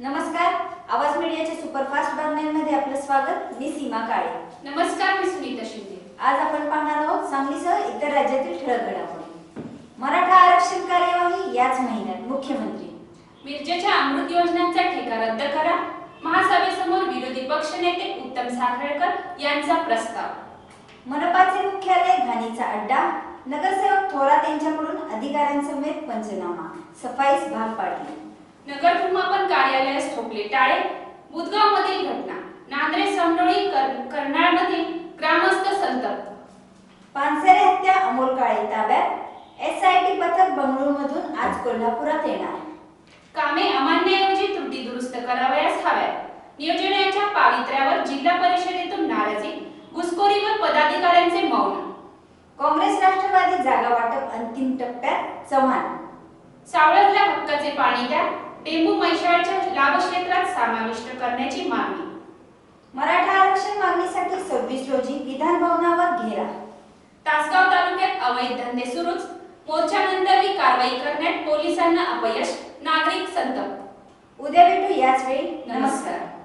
नमस्कार. आवाज मीडियाच्या सुपरफास्ट बातम्यांमध्ये आपलं स्वागत. मी सीमा काळे. नमस्कार मी सुनीता शिंदे. आज आपण पाहणार आहोत सांगलीसह इतर राज्यातील ठळक घडामोडी. मराठा आरक्षण कार्यवाही याच महिन्यात मुख्यमंत्री. मिरजेच्या अमृत योजनांचा ठेका रद्द करा. महासभेसमोर विरोधी पक्षनेते उत्तम साखळकर यांचा प्रस्ताव. मनपाचे मुख्यालय घाणीचा अड्डा. नगरसेवक थोरात यांच्याकडून अधिकाऱ्यांसमेत पंचनामा. सफाईस भाग पाडली नगर कार्यालयास ठोकले. टाळे बुधगाव मधील घटना. नांद्रे समडोळी कर- कर्नाळमधील ग्रामस्थ संतप्त पानसरे हत्या अमोल काळे ताब्यात. एस आय टी पथक बंगळुरूमधून आज कोल्हापुरात येणार. कामे अमान्यऐवजी त्रुटी दुरुस्त करावयास हव्यात. नियोजनाच्या पावित्र्यावर जिल्हा परिषदेतून नाराजी घुसखोरीवर पदाधिकाऱ्यांचे मौन. काँग्रेस राष्ट्रवादी जागा वाटप अंतिम टप्प्यात चव्हाण. सावळदला हक्काचे पाणी द्या. टेंबू मैशाळच्या लाभक्षेत्रात समाविष्ट करण्याची मागणी. मराठा आरक्षण मागणीसाठी सव्वीस रोजी विधान भवनावर घेरा. तासगाव तालुक्यात अवैध धंदे सुरूच. मोर्चानंतरही कारवाई करण्यात पोलिसांना अपयश नागरिक संतप्त. उद्या भेटू याच वेळी. नमस्कार.